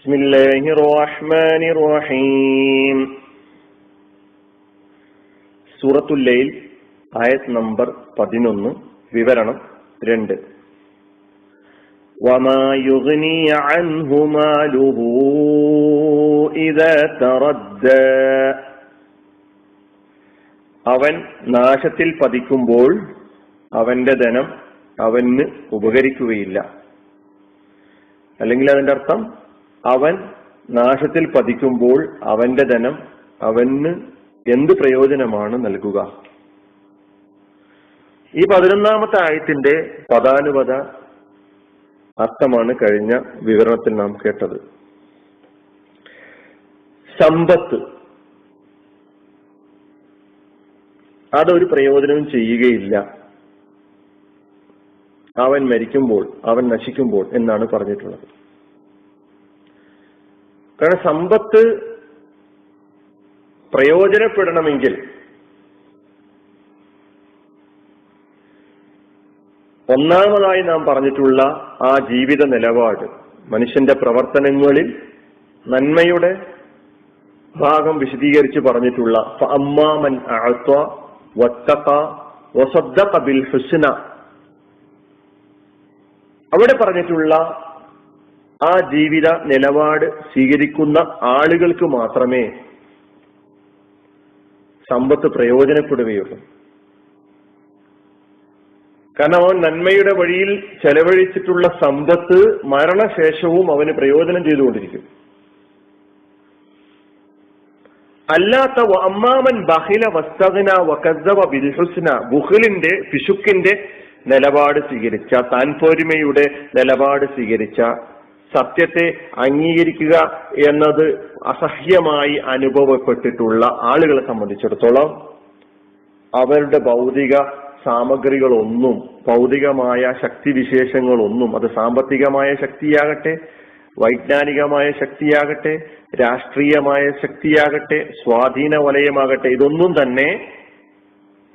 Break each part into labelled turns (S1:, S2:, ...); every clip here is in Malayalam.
S1: بسم الله الرحمن الرحيم സൂറത്തുൽ ലൈൽ ആയത് നമ്പർ പതിനൊന്ന് വിവരണം രണ്ട് وما يغني عنه ماله إذا تردى അവൻ നാശത്തിൽ പതിക്കുമ്പോൾ അവന്റെ ധനം അവന് ഉപകരിക്കുകയില്ല അല്ലെങ്കിൽ അതിന്റെ അർത്ഥം അവൻ നാശത്തിൽ പതിക്കുമ്പോൾ അവന്റെ ധനം അവന് എന്ത് പ്രയോജനമാണ് നൽകുക? ഈ പതിനൊന്നാമത്തെ ആയത്തിന്റെ പദാനുപത അർത്ഥമാണ് കഴിഞ്ഞ വിവരണത്തിൽ നാം കേട്ടത്. സമ്പത്ത്. അതൊരു പ്രയോജനവും ചെയ്യുകയില്ല. അവൻ മരിക്കുമ്പോൾ അവൻ നശിക്കുമ്പോൾ എന്നാണ് പറഞ്ഞിട്ടുള്ളത്. കാരണം സമ്പത്ത് പ്രയോജനപ്പെടണമെങ്കിൽ ഒന്നാമതായി നാം പറഞ്ഞിട്ടുള്ള ആ ജീവിത നിലപാട് മനുഷ്യന്റെ പ്രവർത്തനങ്ങളിൽ നന്മയുടെ ഭാഗം വിശദീകരിച്ച് പറഞ്ഞിട്ടുള്ള അമ്മാമൻ അവിടെ പറഞ്ഞിട്ടുള്ള ആ ജീവിത നിലപാട് സ്വീകരിക്കുന്ന ആളുകൾക്ക് മാത്രമേ സമ്പത്ത് പ്രയോജനപ്പെടുകയുള്ളൂ. കാരണം അവൻ നന്മയുടെ വഴിയിൽ ചെലവഴിച്ചിട്ടുള്ള സമ്പത്ത് മരണശേഷവും അവന് പ്രയോജനം ചെയ്തുകൊണ്ടിരിക്കും. അല്ലാത്ത അമ്മാമൻ ബഹില വസ്തകന വകസവ ബിൽഹുസ്ന ബുഹലിന്റെ പിശുക്കിന്റെ നിലപാട് സ്വീകരിച്ച താൻപോരിമയുടെ നിലപാട് സ്വീകരിച്ച സത്യത്തെ അംഗീകരിക്കുക എന്നത് അസഹ്യമായി അനുഭവപ്പെട്ടിട്ടുള്ള ആളുകളെ സംബന്ധിച്ചിടത്തോളം അവരുടെ ഭൗതിക സാമഗ്രികളൊന്നും ഭൗതികമായ ശക്തിവിശേഷങ്ങളൊന്നും അത് സാമ്പത്തികമായ ശക്തിയാകട്ടെ വൈജ്ഞാനികമായ ശക്തിയാകട്ടെ രാഷ്ട്രീയമായ ശക്തിയാകട്ടെ സ്വാധീന വലയമാകട്ടെ ഇതൊന്നും തന്നെ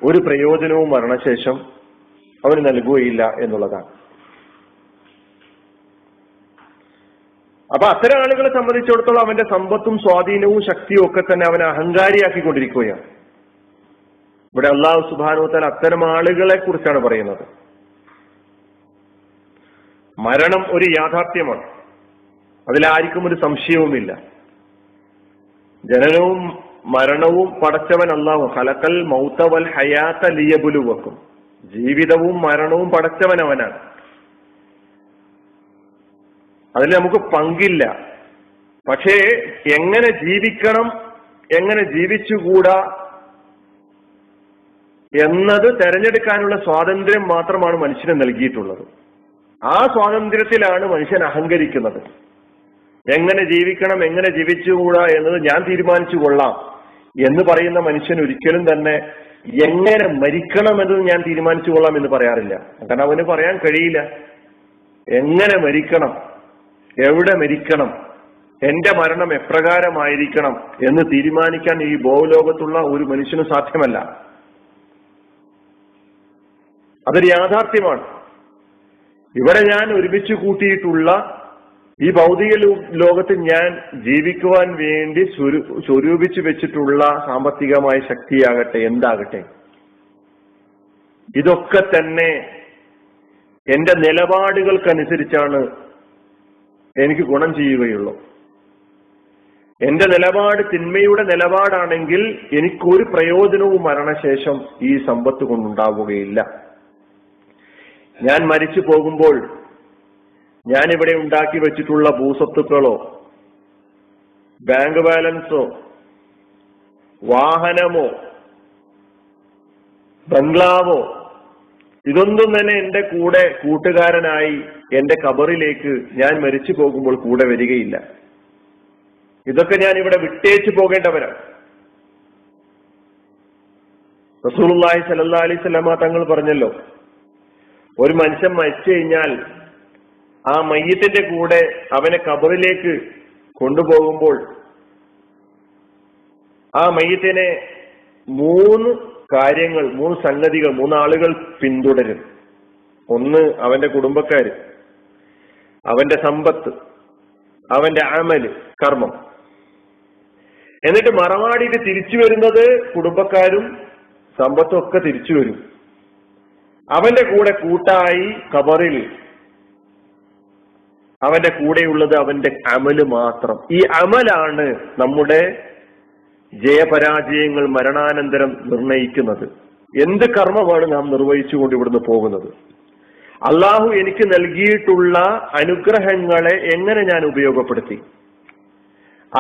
S1: ഒരു പ്രയോജനവും മരണശേഷം അവന് നൽകുകയില്ല എന്നുള്ളതാണ്. അപ്പൊ അത്തരം ആളുകളെ സംബന്ധിച്ചിടത്തോളം അവന്റെ സമ്പത്തും സ്വാധീനവും ശക്തിയും ഒക്കെ തന്നെ അവനെ അഹങ്കാരിയാക്കിക്കൊണ്ടിരിക്കുകയാണ്. ഇവിടെ അള്ളാഹു സുബാനുത്താൽ അത്തരം ആളുകളെ കുറിച്ചാണ് പറയുന്നത്. മരണം ഒരു യാഥാർത്ഥ്യമാണ്. അതിലാർക്കും ഒരു സംശയവുമില്ല. ജനനവും മരണവും പടച്ചവൻ അള്ളാഹു ഹലക്കൽ മൗത്തവൽ ഹയാത്ത ലിയബുലുവക്കും. ജീവിതവും മരണവും പടച്ചവൻ അവനാണ്. അതിൽ നമുക്ക് പങ്കില്ല. പക്ഷേ എങ്ങനെ ജീവിക്കണം എങ്ങനെ ജീവിച്ചുകൂടാ എന്നത് തെരഞ്ഞെടുക്കാനുള്ള സ്വാതന്ത്ര്യം മാത്രമാണ് മനുഷ്യന് നൽകിയിട്ടുള്ളത്. ആ സ്വാതന്ത്ര്യത്തിലാണ് മനുഷ്യൻ അഹങ്കരിക്കുന്നത്. എങ്ങനെ ജീവിക്കണം എങ്ങനെ ജീവിച്ചുകൂടാ എന്നത് ഞാൻ തീരുമാനിച്ചു കൊള്ളാം എന്ന് പറയുന്ന മനുഷ്യൻ ഒരിക്കലും തന്നെ എങ്ങനെ മരിക്കണം എന്നത് ഞാൻ തീരുമാനിച്ചു കൊള്ളാം എന്ന് പറയാറില്ല. കാരണം അവന് പറയാൻ കഴിയില്ല. എങ്ങനെ മരിക്കണം? എവിടെ മരിക്കണം? എന്റെ മരണം എപ്രകാരമായിരിക്കണം എന്ന് തീരുമാനിക്കാൻ ഈ ഭൂലോകത്തുള്ള ഒരു മനുഷ്യന് സാധ്യമല്ല. അതൊരു യാഥാർത്ഥ്യമാണ്. ഇവിടെ ഞാൻ ഒരുമിച്ച് കൂട്ടിയിട്ടുള്ള ഈ ഭൗതിക ലോകത്ത് ഞാൻ ജീവിക്കുവാൻ വേണ്ടി സ്വരൂപിച്ചു വെച്ചിട്ടുള്ള സാമ്പത്തികമായ ശക്തിയാകട്ടെ എന്താകട്ടെ? ഇതൊക്കെ തന്നെ എന്റെ നിലപാടുകൾക്കനുസരിച്ചാണ് എനിക്ക് ഗുണം ചെയ്യുകയുള്ളൂ. എന്റെ നിലപാട് തിന്മയുടെ നിലപാടാണെങ്കിൽ എനിക്കൊരു പ്രയോജനവും മരണശേഷം ഈ സമ്പത്ത് കൊണ്ടുണ്ടാവുകയില്ല. ഞാൻ മരിച്ചു പോകുമ്പോൾ ഞാൻ ഇവിടെ ഉണ്ടാക്കി വെച്ചിട്ടുള്ള ഭൂസ്വത്തുക്കളോ ബാങ്ക് ബാലൻസോ വാഹനമോ ബംഗ്ലാവോ ഇതൊന്നും തന്നെ എന്റെ കൂടെ കൂട്ടുകാരനായി എന്റെ കബറിലേക്ക് ഞാൻ മരിച്ചു പോകുമ്പോൾ കൂടെ വരികയില്ല. ഇതൊക്കെ ഞാൻ ഇവിടെ വിട്ടേച്ചു പോകേണ്ടവരാണ് റസൂലുള്ളാഹി സല്ലല്ലാഹി അലൈഹി സ്വലാമ തങ്ങൾ പറഞ്ഞല്ലോ ഒരു മനുഷ്യൻ മരിച്ചു കഴിഞ്ഞാൽ ആ മയ്യത്തിന്റെ കൂടെ അവനെ കബറിലേക്ക് കൊണ്ടുപോകുമ്പോൾ ആ മയ്യത്തിനെ മൂന്ന് കാര്യങ്ങൾ മൂന്ന് സംഗതികൾ മൂന്നാളുകൾ പിന്തുടരും. ഒന്ന് അവന്റെ കുടുംബക്കാര്. അവന്റെ സമ്പത്ത്. അവന്റെ അമൽ കർമ്മം. എന്നിട്ട് മറവാടിയിട്ട് തിരിച്ചു വരുന്നത് കുടുംബക്കാരും സമ്പത്തും ഒക്കെ തിരിച്ചു വരും. അവന്റെ കൂടെ കൂട്ടായി കബറിൽ അവന്റെ കൂടെയുള്ളത് അവന്റെ അമൽ മാത്രം. ഈ അമലാണ് നമ്മുടെ ജയപരാജയങ്ങൾ മരണാനന്തരം നിർണയിക്കുന്നത്. എന്ത് കർമ്മമാണ് നാം നിർവഹിച്ചുകൊണ്ട് ഇവിടുന്ന് പോകുന്നത്? അള്ളാഹു എനിക്ക് നൽകിയിട്ടുള്ള അനുഗ്രഹങ്ങളെ എങ്ങനെ ഞാൻ ഉപയോഗപ്പെടുത്തി?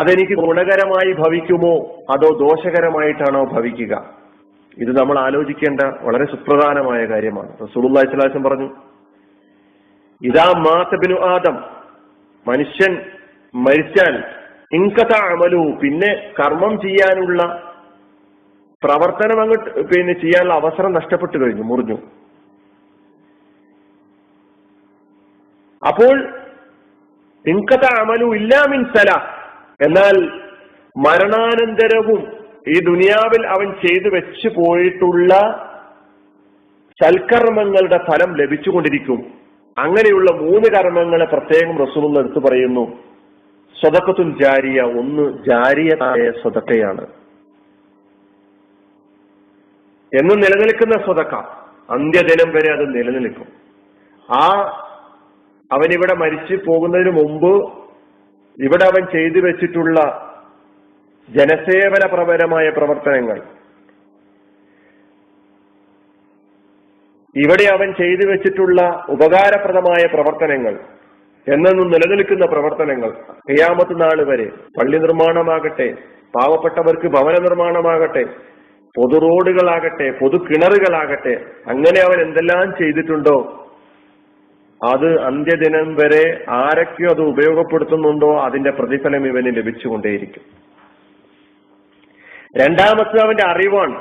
S1: അതെനിക്ക് ഗുണകരമായി ഭവിക്കുമോ? അതോ ദോഷകരമായിട്ടാണോ ഭവിക്കുക? ഇത് നമ്മൾ ആലോചിക്കേണ്ട വളരെ സുപ്രധാനമായ കാര്യമാണ്. റസൂലുള്ളാഹി പറഞ്ഞു ഇതാ മാതബിനു ആദം മനുഷ്യൻ മരിച്ചാൽ ഇൻകഥ അമലു പിന്നെ കർമ്മം ചെയ്യാനുള്ള പ്രവർത്തനം അങ്ങോട്ട് പിന്നെ ചെയ്യാനുള്ള അവസരം നഷ്ടപ്പെട്ടു കഴിഞ്ഞു മുറിഞ്ഞു. അപ്പോൾ ഇൻകഥ അമലു ഇല്ലാമിൻ സല എന്നാൽ മരണാനന്തരവും ഈ ദുനിയാവിൽ അവൻ ചെയ്തു വെച്ചു പോയിട്ടുള്ള സൽക്കർമ്മങ്ങളുടെ ഫലം ലഭിച്ചുകൊണ്ടിരിക്കും. അങ്ങനെയുള്ള മൂന്ന് കർമ്മങ്ങളെ പ്രത്യേകം റസൂലുള്ള എടുത്തു പറയുന്നു. സ്വതക്കത്തുൻ ജാരിയ ഒന്ന് ജാരിയതായ സ്വതക്കയാണ്. എന്നും നിലനിൽക്കുന്ന സ്വതക്ക അന്ത്യദിനം വരെ അത് നിലനിൽക്കും. ആ അവനിവിടെ മരിച്ചു പോകുന്നതിന് മുമ്പ് ഇവിടെ അവൻ ചെയ്തു വെച്ചിട്ടുള്ള ജനസേവനപരമായ പ്രവർത്തനങ്ങൾ. ഇവിടെ അവൻ ചെയ്തു വെച്ചിട്ടുള്ള ഉപകാരപ്രദമായ പ്രവർത്തനങ്ങൾ. എന്നെന്നും നിലനിൽക്കുന്ന പ്രവർത്തനങ്ങൾ കയ്യാമത്ത് നാൾ വരെ പള്ളി നിർമ്മാണമാകട്ടെ പാവപ്പെട്ടവർക്ക് ഭവന നിർമ്മാണമാകട്ടെ പൊതു റോഡുകളാകട്ടെ പൊതു കിണറുകളാകട്ടെ അങ്ങനെ അവൻ എന്തെല്ലാം ചെയ്തിട്ടുണ്ടോ? അത് അന്ത്യദിനം വരെ ആരൊക്കെയോ അത് ഉപയോഗപ്പെടുത്തുന്നുണ്ടോ? അതിന്റെ പ്രതിഫലം ഇവന് ലഭിച്ചുകൊണ്ടേയിരിക്കും. രണ്ടാമത്തെ അവന്റെ അറിവാണ്.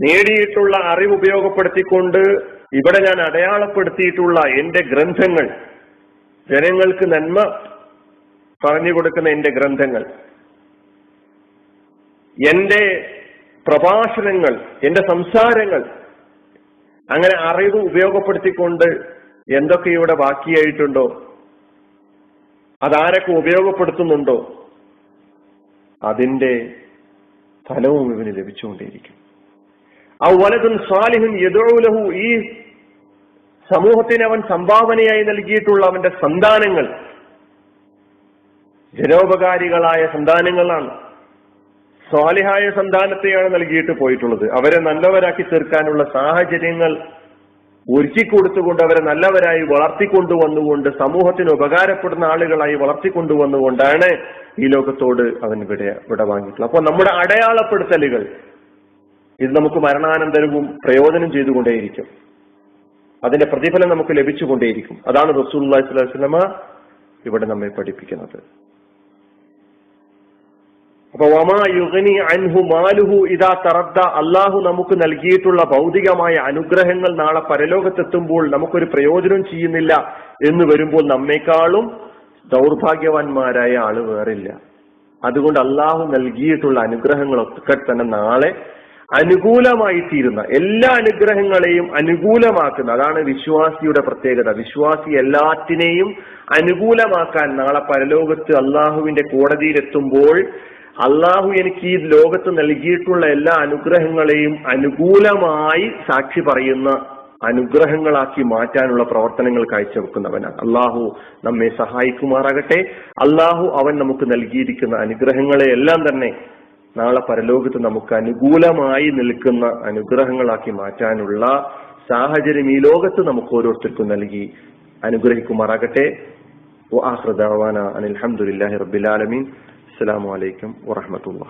S1: നേടിയിട്ടുള്ള അറിവ് ഉപയോഗപ്പെടുത്തിക്കൊണ്ട് ഇവിടെ ഞാൻ അടയാളപ്പെടുത്തിയിട്ടുള്ള എന്റെ ഗ്രന്ഥങ്ങൾ ജനങ്ങൾക്ക് നന്മ പറഞ്ഞു കൊടുക്കുന്ന എന്റെ ഗ്രന്ഥങ്ങൾ. എന്റെ പ്രഭാഷണങ്ങൾ എന്റെ സംസാരങ്ങൾ അങ്ങനെ അറിവ് ഉപയോഗപ്പെടുത്തിക്കൊണ്ട് എന്തൊക്കെ ഇവിടെ ബാക്കിയായിട്ടുണ്ടോ? അതാരൊക്കെ ഉപയോഗപ്പെടുത്തുന്നുണ്ടോ? അതിന്റെ ഫലവും ഇവന് ലഭിച്ചുകൊണ്ടേയിരിക്കും. ആ വലതും സ്വാലിഹും യദോലഹു ഈ സമൂഹത്തിന് അവൻ സംഭാവനയായി നൽകിയിട്ടുള്ള അവന്റെ സന്താനങ്ങൾ ജനോപകാരികളായ സന്താനങ്ങളാണ്. സ്വാലിഹായ സന്താനത്തെയാണ് നൽകിയിട്ട് പോയിട്ടുള്ളത്. അവരെ നല്ലവരാക്കി തീർക്കാനുള്ള സാഹചര്യങ്ങൾ ഒരുക്കി കൊടുത്തുകൊണ്ട് അവരെ നല്ലവരായി വളർത്തിക്കൊണ്ടുവന്നുകൊണ്ട് സമൂഹത്തിന് ഉപകാരപ്പെടുന്ന ആളുകളായി വളർത്തിക്കൊണ്ടുവന്നുകൊണ്ടാണ് ഈ ലോകത്തോട് അവൻ ഇവിടെ ഇവിടെ വാങ്ങിയിട്ടുള്ളത് അപ്പോൾ നമ്മുടെ അടയാളപ്പെടുത്തലുകൾ ഇത് നമുക്ക് മരണാനന്തരവും പ്രയോജനം ചെയ്തുകൊണ്ടേയിരിക്കും. അതിന്റെ പ്രതിഫലം നമുക്ക് ലഭിച്ചുകൊണ്ടേയിരിക്കും. അതാണ് റസൂൽ സ്വലമ ഇവിടെ നമ്മെ പഠിപ്പിക്കുന്നത്. അപ്പൊ അൻഹു മാലുഹു ഇതാ തറദ്ദ. അള്ളാഹു നമുക്ക് നൽകിയിട്ടുള്ള ഭൗതികമായ അനുഗ്രഹങ്ങൾ നാളെ പരലോകത്തെത്തുമ്പോൾ നമുക്കൊരു പ്രയോജനം ചെയ്യുന്നില്ല എന്ന് വരുമ്പോൾ നമ്മെക്കാളും ദൗർഭാഗ്യവാന്മാരായ ആൾ വേറില്ല. അതുകൊണ്ട് അള്ളാഹു നൽകിയിട്ടുള്ള അനുഗ്രഹങ്ങളൊക്കെ തന്നെ നാളെ അനുകൂലമായി തീരുന്ന എല്ലാ അനുഗ്രഹങ്ങളെയും അനുകൂലമാക്കുന്ന അതാണ് വിശ്വാസിയുടെ പ്രത്യേകത. വിശ്വാസി എല്ലാറ്റിനെയും അനുകൂലമാക്കാൻ നാളെ പരലോകത്ത് അള്ളാഹുവിന്റെ കോടതിയിലെത്തുമ്പോൾ അള്ളാഹു എനിക്ക് ഈ ലോകത്ത് നൽകിയിട്ടുള്ള എല്ലാ അനുഗ്രഹങ്ങളെയും അനുകൂലമായി സാക്ഷി പറയുന്ന അനുഗ്രഹങ്ങളാക്കി മാറ്റാനുള്ള പ്രവർത്തനങ്ങൾ കാഴ്ചവെക്കുന്നവനാണ്. അള്ളാഹു നമ്മെ സഹായിക്കുമാറാകട്ടെ. അള്ളാഹു അവൻ നമുക്ക് നൽകിയിരിക്കുന്ന അനുഗ്രഹങ്ങളെ എല്ലാം തന്നെ നാളെ പരലോകത്ത് നമുക്ക് അനുകൂലമായി നിൽക്കുന്ന അനുഗ്രഹങ്ങളാക്കി മാറ്റാനുള്ള സാഹചര്യം ഈ ലോകത്ത് നമുക്ക് ഓരോരുത്തർക്കും നൽകി അനുഗ്രഹിക്കുമാറാകട്ടെ. അനിൽഹമുല്ലാഹി അലഹമുല്ലാഹി റബ്ബിലാലമീൻ അസ്സലാമു അലൈക്കും വറഹമത്തുള്ള